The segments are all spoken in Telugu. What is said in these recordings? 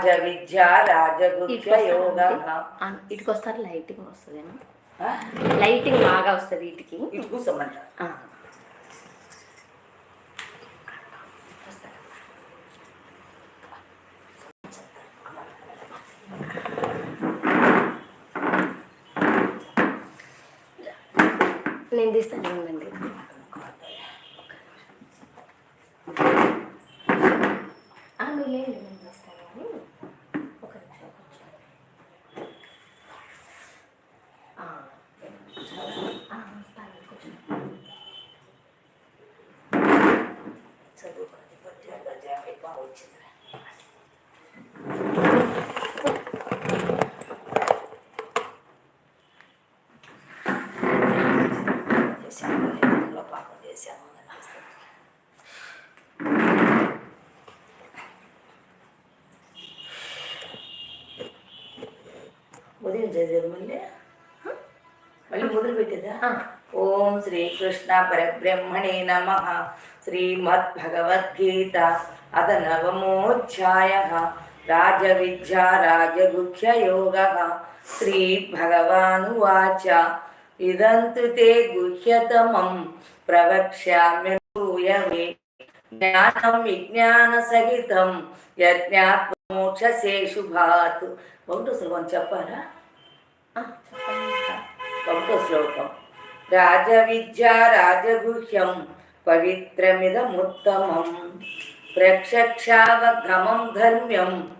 రాజ విద్య యోగ. ఇటుకు వస్తారు లైటింగ్ వస్తుందేమో. లైటింగ్ బాగా వస్తుంది ఇటుకి ఇటు కూర్చోమంట. నేను తీస్తాను చదివారు మళ్ళీ? మళ్ళీ మొదలు పెట్టేదా. ఓం శ్రీకృష్ణ పరబ్రహ్మణే నమ. శ్రీమద్భగవద్గీత అత నవమోధ్యాయ రాజవిద్యా రాజగుహ్యయోగ శ్రీభగవానువాచ. ఇదంతు తే గుహ్యతమం. ప్రవక్ష్యామ్యూయమే జ్ఞానం విజ్ఞాన సహితం. యజ్ఞాత్మోక్షసే శుభాత్ ఒకటో శ్లోకం చెప్పారా ఆ, శ్లోకం రాజవిద్యా రాజగుహ్యం పవిత్రమిదముత్తమం. ప్రక్షక్షావగమం ధర్మ్యం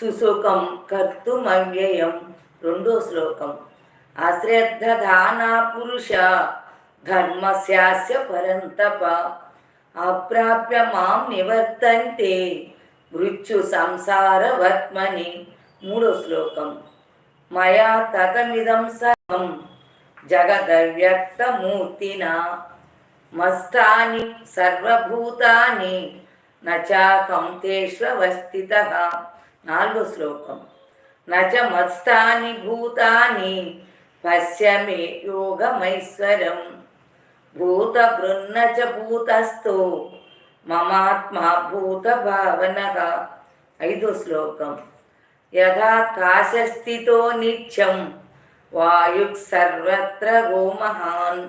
సుసుఖం కర్తుమవ్యయం. రెండో శ్లోకం. అశ్రద్ధదానా పురుష ధర్మస్యాస్య పరంతప. అప్రాప్య మాం నివర్తంతే మృత్యు సంసారవర్త్మని మూడో శ్లోకం. మయా తతమిదం సర్వం జగదవ్యక్తమూర్తినా. మస్తాని సర్వభూతాని నచాకం తేష్వస్థిత నాలుగో శ్లోకం. నచ మస్తాని భూతాని పశ్యమే యోగమైశ్వరం. భూత బృన్న చ భూతస్థో మమాత్మా భూత భావన ఐదో శ్లోకం. యథాకాశస్థితో నిత్యం వాయుక్ సర్వత్ర గోమహాన్.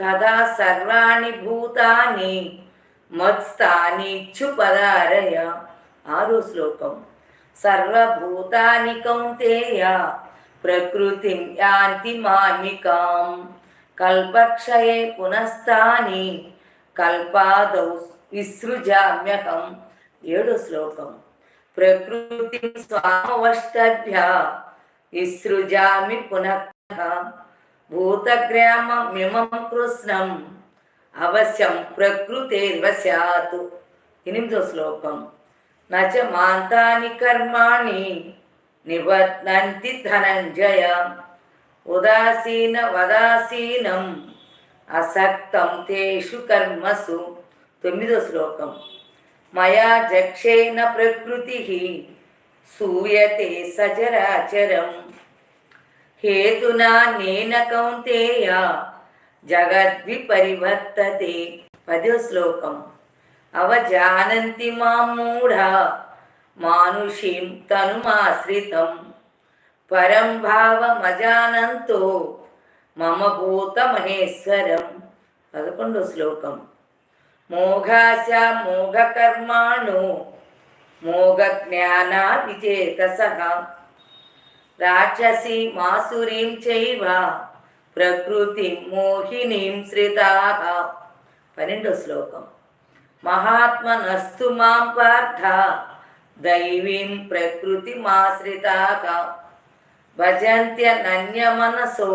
తదా సర్వాణి భూతాని మత్స్థాని పదారయ ఆరో శ్లోకం. సర్వభూతాని కౌంతేయ ప్రకృతిం యాంతి మామికాం. కల్పక్షయే పునస్తాని కల్పాదౌ విసృజామ్యహం. ఏడో శ్లోకం. ప్రకృతి స్వామవష్టభ్య విసృజామి పునః భూతగ్రామమిమం కృష్ణం అవశ్యం ప్రకృతేర్వశాతు ఎనిమిదో శ్లోకం నచ మాంతాని కర్మాణి నిబధ్నంతి ధనంజయ ఉదాసీన వదాసీనం అసక్తం తేషు కర్మసు తొమ్మిదో శ్లోకం మయా జక్షేన ప్రకృతి సూయతే సచరాచరం. హేతునా నేన కౌంతేయ జగద్విపరివర్తతే. పదో శ్లోకం. అవజానంతి మాం మూఢ మానుషీం తనుమాశ్రితం. పరం భావమజానంతో మమ భూత మహేశ్వరం. పదకొండో శ్లోకం. మోఘాశ మోఘకర్మాణు మోఘ రాక్షసి మాసురీం చైవ ప్రకృతి మోహినీం శ్రితా పన్నెండో శ్లోకం మహాత్మనస్తు మాం పార్థ దైవీం ప్రకృతిమాశ్రితాః భజంత్యనన్యమనసో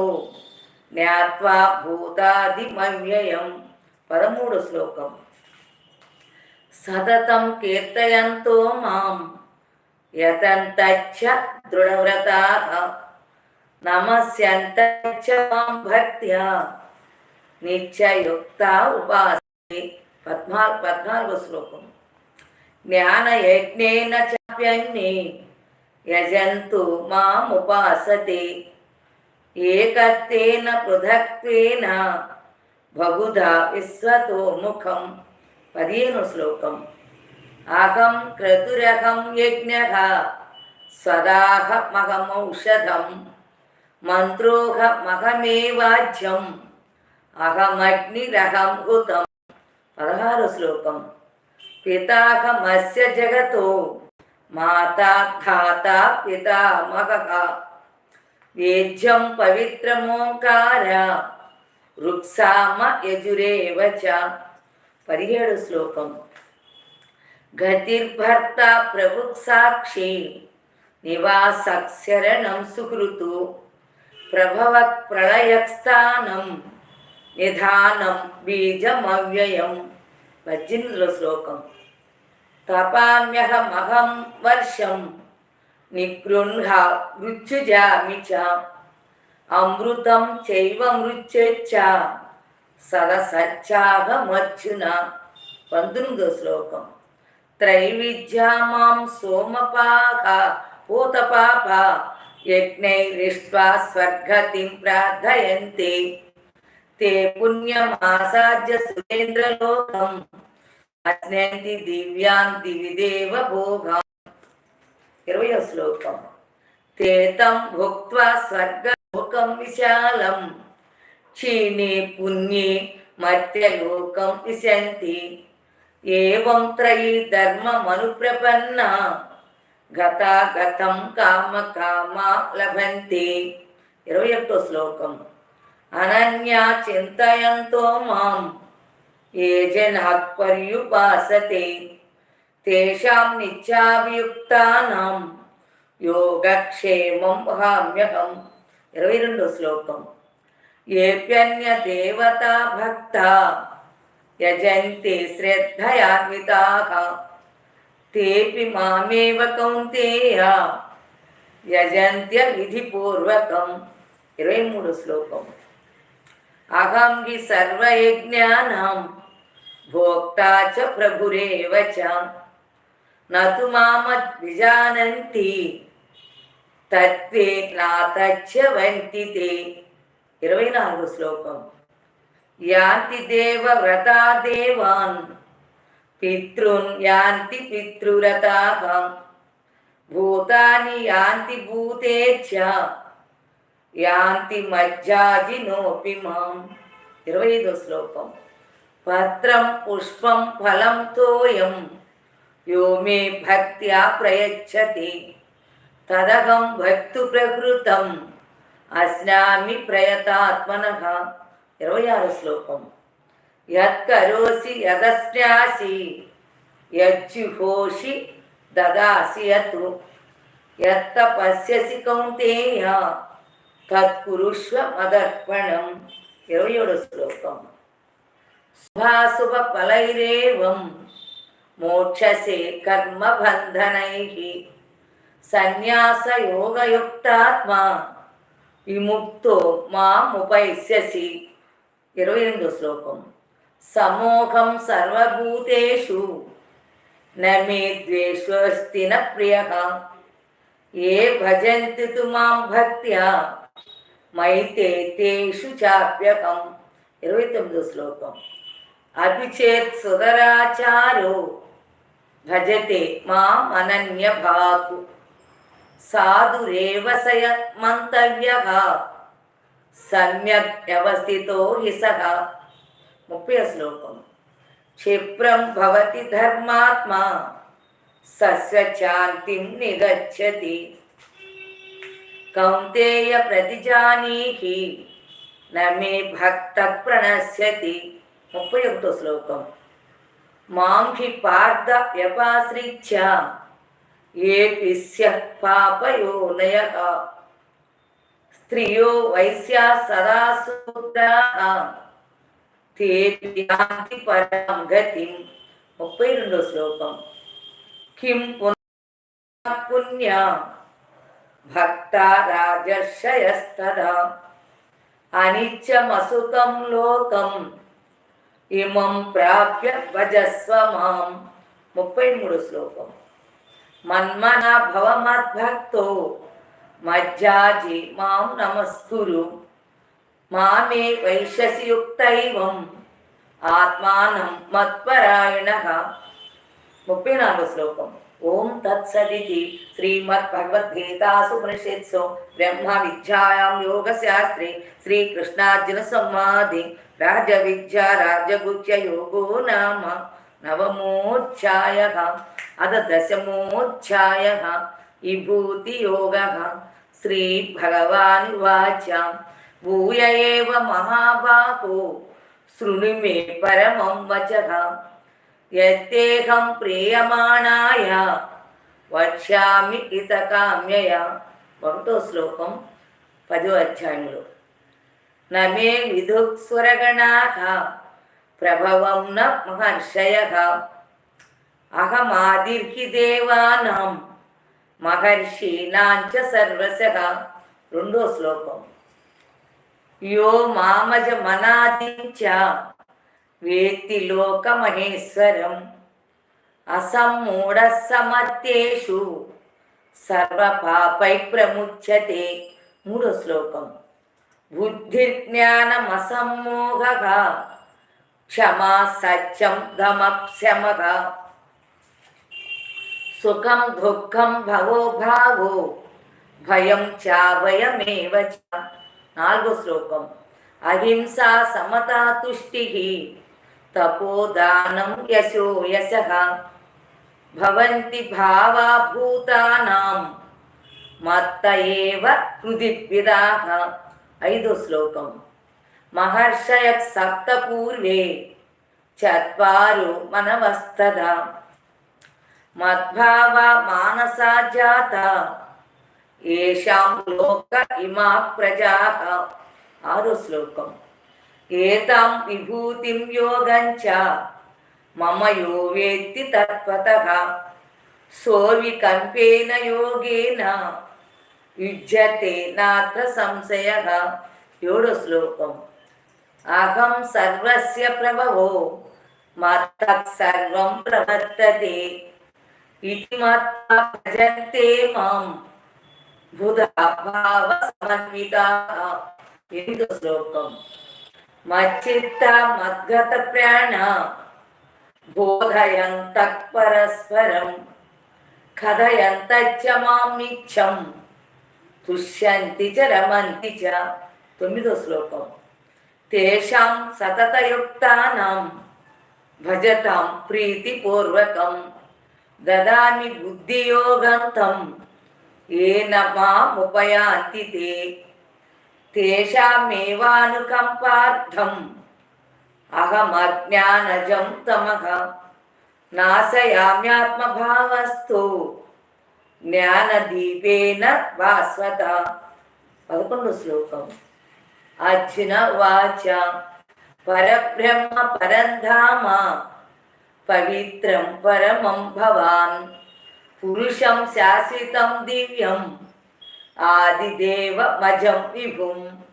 జ్ఞాత్వా భూతాదిమవ్యయం పదమూడు శ్లోకం సతతం కీర్తయంతో మాం యతంతచ్చ దృఢవ్రతాః నమస్యంతచ్చ మాం భక్త్యా నిత్యయుక్త ఉపాసతే పద్నా పద్నాలుగు శ్లోకం. జ్ఞాన యజ్ఞేన చాప్యన్ని యజంతు మాముపాసతే ఏకత్వేన పృథక్వేన బహుధా విశ్వతో ముఖం పదిహేను శ్లోకం అహం క్రతురహం యజ్ఞ స్వదాహమహమౌషధం మంత్రోహమహమేవాజ్యం అహమగ్నిరహం హుతం. పదహారు శ్లోకం పితాహమస్య జగతో మాతా ధాత పితామహ వేద్యం పవిత్రమోంకార రుక్సామ యజురేవ చ పదిహేడు శ్లోకం గతిర్భర్త ప్రభుక్ సాక్షి నివాసక్షరణం సుహృతు ప్రభవత్ ప్రళయస్థానం నిధానం బీజమవ్యయం పద్దెనిమిదిలో శ్లోకం తపామ్యహమహం వర్షం నిగృహ మృత్యుజామి చ అమృతం చైవ మృత్యుచ్చ సదసచ్చాగమర్జున పంతొమ్మిదో శ్లోకం. త్రైవిద్యా మాం సోమపాక పూతపాప యజ్ఞైరిష్ట్వా స్వర్గతిం ప్రార్థయంతే. తే పుణ్యమాసాద్య సురేంద్రలోకం. అజ్ఞంతి దివ్యాంతి విదేవ భోగం. ఇరవయో శ్లోకం. తేతం భుక్త్వా స్వర్గలోకం విశాలం. క్షీణే పుణ్యే మర్త్యలోకం విశంతి. ఏవం త్రయీ ధర్మమనుప్రపన్న గతాగతం కామ కామా లభంతి. ఇరవై ఒకటో శ్లోకం. అనన్యా చింతయంతో మాం ఏ జనాత్పర్యుపాసతే తేషాం నిత్యాభియుక్తానాం. యోగక్షేమం హామ్యహం ఇరవై రెండో శ్లోకం. ఏప్యన్య దేవతా భక్త యజంతి శ్రద్ధయాన్వితాః తేపి మామేవ కౌంతేయ యజంత్య విధిపూర్వకం ఇరవై మూడు శ్లోకం అహం హి సర్వయజ్ఞానం భోక్తా చ ప్రభురేవ చ నతు మామద్విజానంతి తత్వే నాతచ్చవంతి తే ఇరవై నాలుగు శ్లోకం. యాతి దేవ వ్రతా దేవాన్ పితృన్ యాంతి పితృరతాః భూతాని యాంతి భూతేచ్ఛ యాంతి మజ్జాజినోపి మాం. ఇరవై ఐదో శ్లోకం. పత్రం పుష్పం ఫలం తోయం యో మే భక్త్యా ప్రయచ్చతి తదహం భక్తు ప్రకృతం అస్నామి ప్రయతాత్మన. ఇరవై ఆరు శ్లోకం. యత్కరోసి యదస్నాసి యజ్జుహోషి దదాసి యత్. యత్తపస్యసి కౌంతేయ తత్పురుష్వ మదర్పణం ఇరవై ఏడు శ్లోకం. శుభాశుభ ఫలైరేవం మోక్షసే కర్మబంధనై. సన్యాస యోగయుక్తాత్మా విముక్తో మాముపైస్యసి ఇరవై ఎనిమిదో శ్లోకం. సమోహం సర్వభూతేషు నమే ద్వేష్వస్తి న ప్రియ. ఏ భజంతి తు మాం భక్త్యా. మైతే తేషు చాప్యకం ఇరవై తొమ్మిదో శ్లోకం. అభిచేత్ సుధరాచారో భజతే మాం అనన్య భాకు సాధురేవసయ మంతవ్య. సమ్యక్ వ్యవస్థితో హి సహ. ముప్పై శ్లోకం. క్షిప్రం భవతి ధర్మాత్మా. సస్వశాంతిం నిగచ్చతి. కౌంతేయ ప్రతిజానీహి. నమే భక్త ప్రణశ్యతి. ముప్పై ఒకటో శ్లోకం. మాంహి పార్థ వ్యపాశ్రిత్య. ఏపి స్యః పాపయోనయ స్త్రియో వైశ్య సదా శూద్రాః తేపి యాంతి పరాం గతిం ముప్పై రెండో శ్లోకం కిం పునః పుణ్య భక్త రాజర్షయస్తదా అనిత్యమసుకం లోకం ఇమం ప్రాప్య భజస్వ మాం ముప్పై మూడు శ్లోకం మన్మన భవ మద్భక్తో మజ్జాజి మాం నమస్కురు. మామే వైశసి యుక్తైవం ఆత్మానం మత్పరాయణ. ముప్పై నాలుగో శ్లోకం. ఓం తత్సదితి శ్రీమద్భగవద్గీతాసు ఉపనిషత్సు బ్రహ్మ విద్యాయాం యోగ శాస్త్రే శ్రీకృష్ణార్జున సంవాది రాజ విద్యా రాజగుచ్య యోగో నామ. నవమోధ్యాయ అథ దశమోధ్యాయ విభూతి యోగ శ్రీ భగవాన్ వాచ భూయ ఏవ మహాబాహో శృణు మే పరమం వచః యత్తేహం ప్రియమాణాయ వక్ష్యామి ఇతకామ్యయ ఒకటో శ్లోకం పదో అధ్యాయంలో నమే విదుక్స్వరగణాః ప్రభవం న మహర్షయ అహమాదిర్హి దేవానాం మహర్షీనాంచ సర్వశ రెండో శ్లోకం. యో మామజ మనాదించ వేత్తి లోక మహేశ్వరం అసమ్మూఢ సమర్థేషు సర్వపాపై ప్రముచ్యతే మూడో శ్లోకం. బుద్ధిర్జ్ఞానమసమ్మోహ క్షమా సత్యం ధమక్షమః సుఖం దుఃఖం భవో భావో భయం చాభయమేవ చ నాలుగో శ్లోకం అహింస సమతా తుష్టి తపోదానం యశో యశ భవంతి భావా భూతానాం మత్త ఏవ హృదివిదాహ ఐదో శ్లోకం మహర్షయత్ సప్త పూర్వే చత్వారు మనవస్తద. మద్భావ మానసా జాత. ఏషాం లోక ఇమా ప్రజా. ఆరో శ్లోకం. ఏతాం విభూతిం యోగంచ. మమ యో వేత్తి తత్వత. సోవి సోర్వికంపేన యోగేన. యుజ్యతే నాత్ర సంశయ. ఏడో శ్లోకం. అహం సర్వస్య ప్రభవో మత సర్వం ప్రవర్తతే ఇది మత్తా భజంతే మాం బుధాభావ సమన్విత ఎందు శ్లోకం మచ్చిత్త మద్గత ప్రాణ బోధయంత పరస్పరం కథయంత మాం నిత్యం తుష్యంతి చ రమంతి చ తొమ్మిదో శ్లోకం తేషాం సతతయుక్తానాం భజతాం ప్రీతిపూర్వకం దదామి బుద్ధియోగంతం ఏన మాముపయాంతి తే తేషామేవానుకంపార్థం అహమజ్ఞానజం తమః నాశయామ్యాత్మభావస్థో జ్ఞానదీపేన భాస్వత పదకొండు శ్లోకం అర్జున వాచ. పరబ్రహ్మ పరంధామ. పవిత్రం పరమం భవాన్. పురుషం శాశ్వతం దివ్యం. ఆదిదేవ మజం విభుం.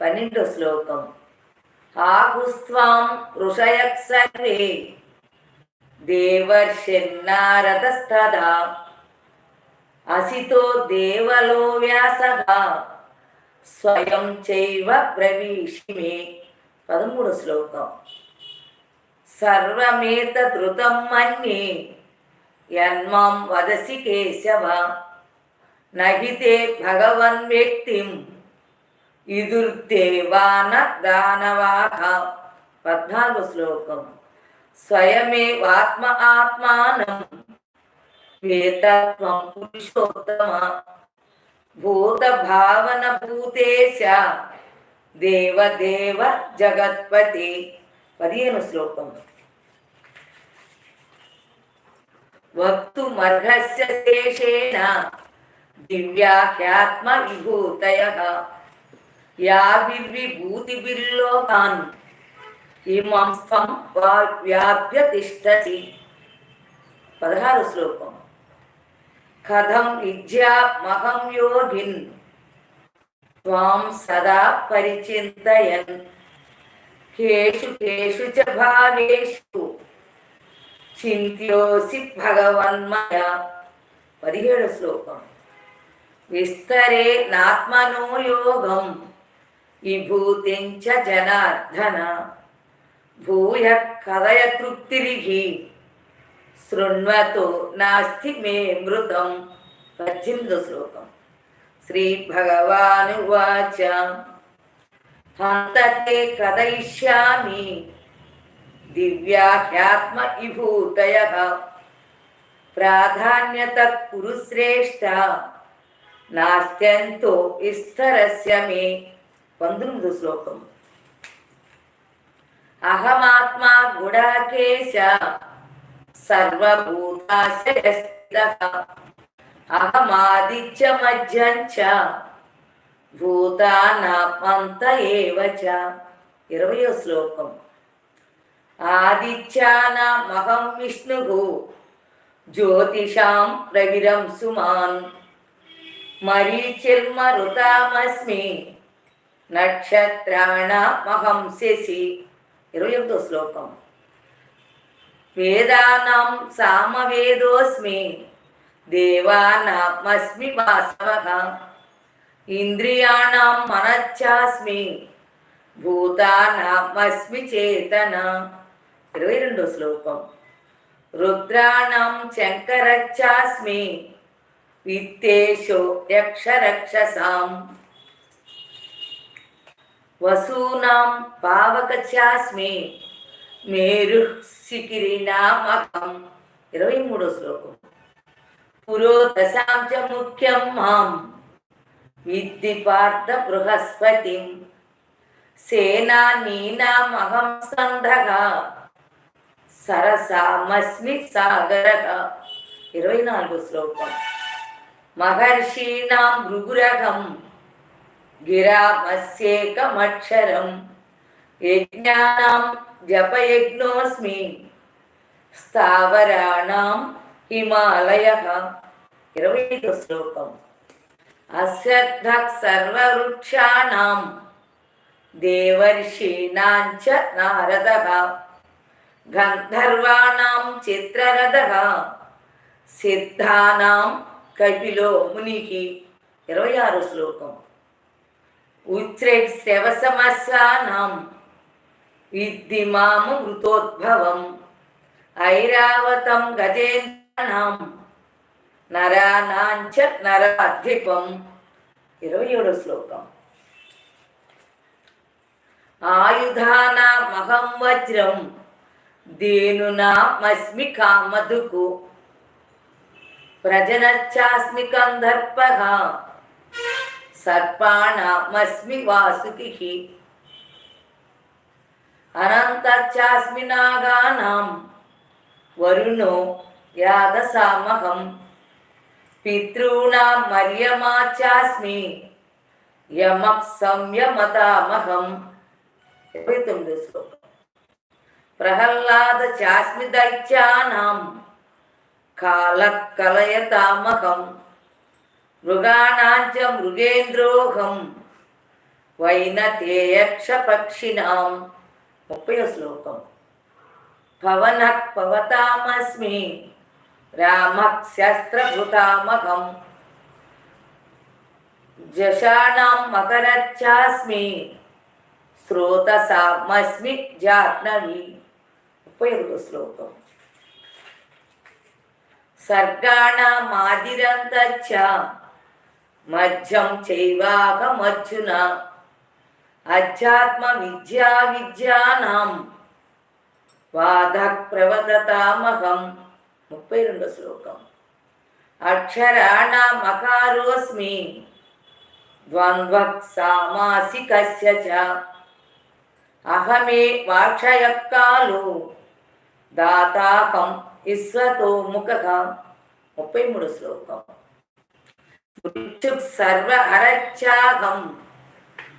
పన్నెండో శ్లోకం. ఆగుస్వాం ఋషయక్ సర్వే దేవర్షిన్నారదస్తదా. అసితో దేవలో వ్యాసగా. స్వయం చైవ బ్రవీషిమే. పదమూడు శ్లోకం. సర్వమేతృతం మన్యే. యన్మాం వదసి కేశవ. నహితే భగవన్ వ్యక్తిం. ఇదుర్దేవాన దానవాహ. పద్నాలుగు శ్లోకం. స్వయమేవాత్మ ఆత్మానం. వేతత్వం పురుషోత్తమ. భూత భావన భూతేశ దేవదేవ జగత్పతి పదిహేను శ్లోకం వక్తుమర్హస్య శేషేణ దివ్యాఖ్యాత్మ విభూతయ యాభిర్విభూతిభిర్లోకాన్ ఇమం స్వం వా- వ్యాప్య తిష్టతి పదహారు శ్లోకం కథం విద్యామహం యోగిన్. త్వాం సదా పరిచింతయన్. కేషు కేషు చ భావేషు. చింత్యోసి భగవన్మయ పదిహేడు శ్లోకం. విస్తరే నాత్మనో యోగం. విభూతించ జనార్దన. భూయ కథయ తృప్తిరిగి శృణ్వతు నాస్తి మే మృతం. పద్దెనిమిదో శ్లోకం. శ్రీ భగవాను వాచ. హంతతే కథయిష్యామి. దివ్యాహ్యాత్మ విభూతయ. ప్రాధాన్యత కురు శ్రేష్ట నాస్త్యంతో విస్తరస్య మే. పంతొమ్మిదో శ్లోకం. అహమాత్మా గుడాకేశ. అహమాదిత్య మధ్యంచ చ భూతానామంత ఇరవయో శ్లోకం। ఆదిత్యానామహం విష్ణు। జ్యోతిషాం ప్రవిరం సుమాన్। మరీచిర్మరుతామస్మి। నక్షత్రాణమహం శశి। ఇరవై ఒకటో శ్లోకం। వేదానాం సామవేదోస్మి. దేవానామస్మి వాసవ. ఇంద్రియాణం మనచ్చాస్మి. భూతానామస్మి చేతన. ఇరవై రెండో శ్లోకం. రుద్రాణం శంకరచ్చాస్మి. విత్తేషో యక్షరక్షసాం. వసూనాం పావకచాస్మి మేరు శిఖిరినామహం ఇరవై మూడో శ్లోకం. పురోదశాం ముఖ్యం మాం విద్ది పార్థ బృహస్పతి సేనానీనామహం సంధగ. సరసామస్మి సాగర ఇరవై నాలుగో శ్లోకం. మహర్షీణాం భృగురగం గిరామస్యేకమక్షరం. యజ్ఞానాం జపయజ్ఞోస్మి స్థావరాణం హిమాలయ. ఇరవై ఐదు శ్లోకం. అశ్రద్ధ సర్వవృక్షాణం దేవర్షీణాం చ నారద. గంధర్వాణం చిత్రరథ. సిద్ధానాం కపిలో ముని. ఇరవై ఆరు శ్లోకం. ఉచ్రైశ్రవసమస్సానాం విద్ధి మాము మృతోద్భవం ఐరావతం గజేంద్రాణం నరానాంచ నరాధిపం ఇరవై ఏడో శ్లోకం ఆయుధానామహం వజ్రం దేనునామస్మి కామధుకు ప్రజనచ్చాస్మి కందర్ప సర్పాణమస్మి వాసుకి అనంతచ్చాస్మినాగానాం వరుణో యాదసామహం పితॄణాం మర్యమాచాస్మి యమ సంయమతామహం ఇరవై తొమ్మిది శ్లోకం ప్రహ్లాద చాస్మి దైత్యానాం కాల కలయతామహం మృగాణాంచ మృగేంద్రోహం వైనతేయక్ష పక్షిణాం ముప్పై శ్లోకం. పవన పవతామస్మి రామశస్త్రభృతామహం జషాణం మకరచ్చాస్మి శ్రోతసామస్మి జాహ్నవి. ముప్పై శ్లోకం. సర్గాణమాదిరంతచ్చ మధ్యం చైవాహమర్జున. అధ్యాత్మ విద్యా విద్యానాం వాద ప్రవదతామహం. ముప్పై రెండో శ్లోకం. అక్షరాణ మకారోస్మి ద్వంద్వ సామాసికస్య అహమే వాక్షయక్కాలు దాతాకం ఇస్వతో ముఖ. ముప్పై మూడు శ్లోకం. మృత్యుక్ సర్వ హరచ్చాహం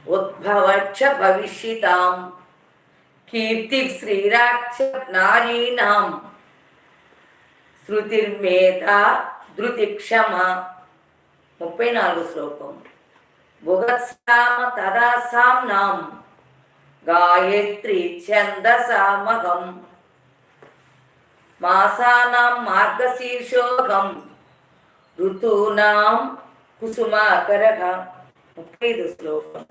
ఉద్భవక్ష భవిష్యతాం కీర్తి శ్రీరాక్ష నారీణాం శృతిర్మేత ధృతిక్షమ ముప్పై నాలుగు శ్లోకం భుగత్సామ తదా సామ్నాం గాయత్రి ఛందసామహం మాసానాం మార్గశీర్షోహం ఋతూనాం కుసుమాకరః ముప్పై ఐదు శ్లోకం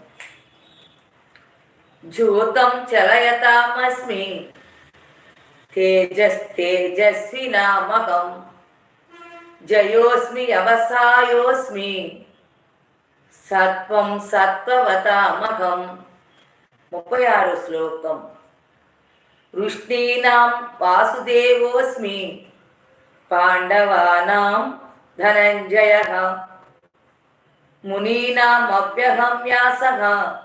జ్యోతం చలయతామస్మి. తేజస్తేజస్వినామహం జయోస్మి అవసాయోస్మి. సత్వం సత్వవతామహం. ముప్పై ఆరు శ్లోకం. వృష్ణీనాం వాసుదేవోస్మి. పాండవానాం ధనంజయ. మునీనామప్యహం వ్యాసః.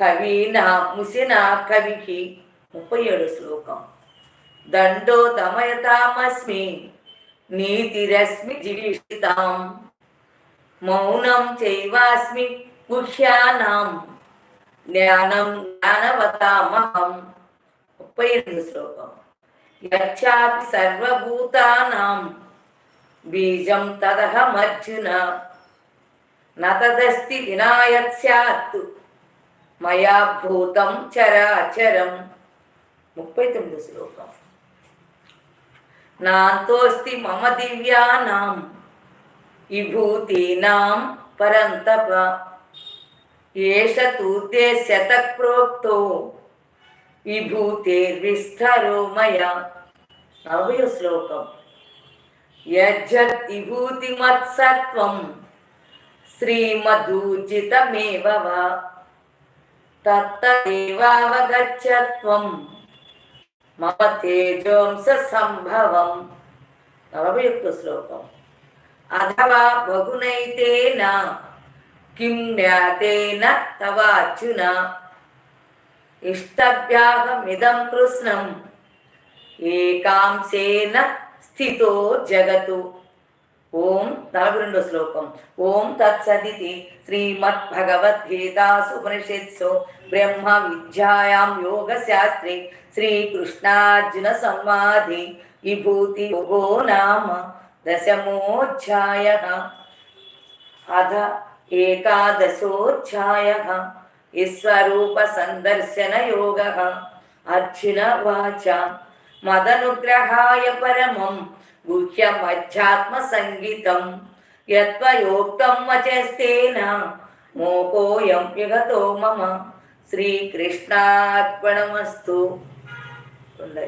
కవీనా ముసిన కవికి ముప్పై ఏడు శ్లోకం. దండో దమయతామస్మి నీతిరస్మి జీవితాం మౌనం చైవాస్మి గుహ్యానాం. జ్ఞానం జ్ఞానవతామహం. ముప్పై రెండు శ్లోకం. యచ్చాపి సర్వభూతానాం. బీజం తదహమర్జున. నతదస్తి వినాయత్ స్యాత్ మయా భూతం చరాచరం. ముప్పై తొమ్మిది శ్లోకం. నాంతోస్తి మమ దివ్యానాం విభూతీనాం పరంతప. ఏష తూద్దేశ్యత ప్రోక్తో విభూతిర్విస్తరో మయా. నలభై శ్లోకం. యజ్జత్ విభూతిమత్సత్వం శ్రీమదూజితమేవ వా. తత్తదేవావగచ్చత్వం మమ తేజోంస సంభవం నలభై ఒక్క శ్లోకం అథవా బహునైతేన కిం జ్ఞాతేన తవార్జున ఇష్టభ్యాహమిదం కృష్ణం ఏకాంశేన స్థితో జగతు. ఓం నలభై రెండో శ్లోకం ఓం తత్సదితి శ్రీమద్భగవద్గీతాసు ఉపనిషత్సు బ్రహ్మ విద్యాయాం యోగ శాస్త్రే శ్రీకృష్ణార్జున సంవాది విభూతి యోగో నామ దశమోధ్యాయ అధ ఏకాదశోధ్యాయ విశ్వరూప సందర్శన యోగ అర్జున వాచ మదనుగ్రహాయ పరమం గుహ్యమధ్యాత్మ సంగీతం యత్వయోక్తం వచస్తేన మోకోయం విగతో మమ శ్రీకృష్ణార్పణమస్తు ఉందా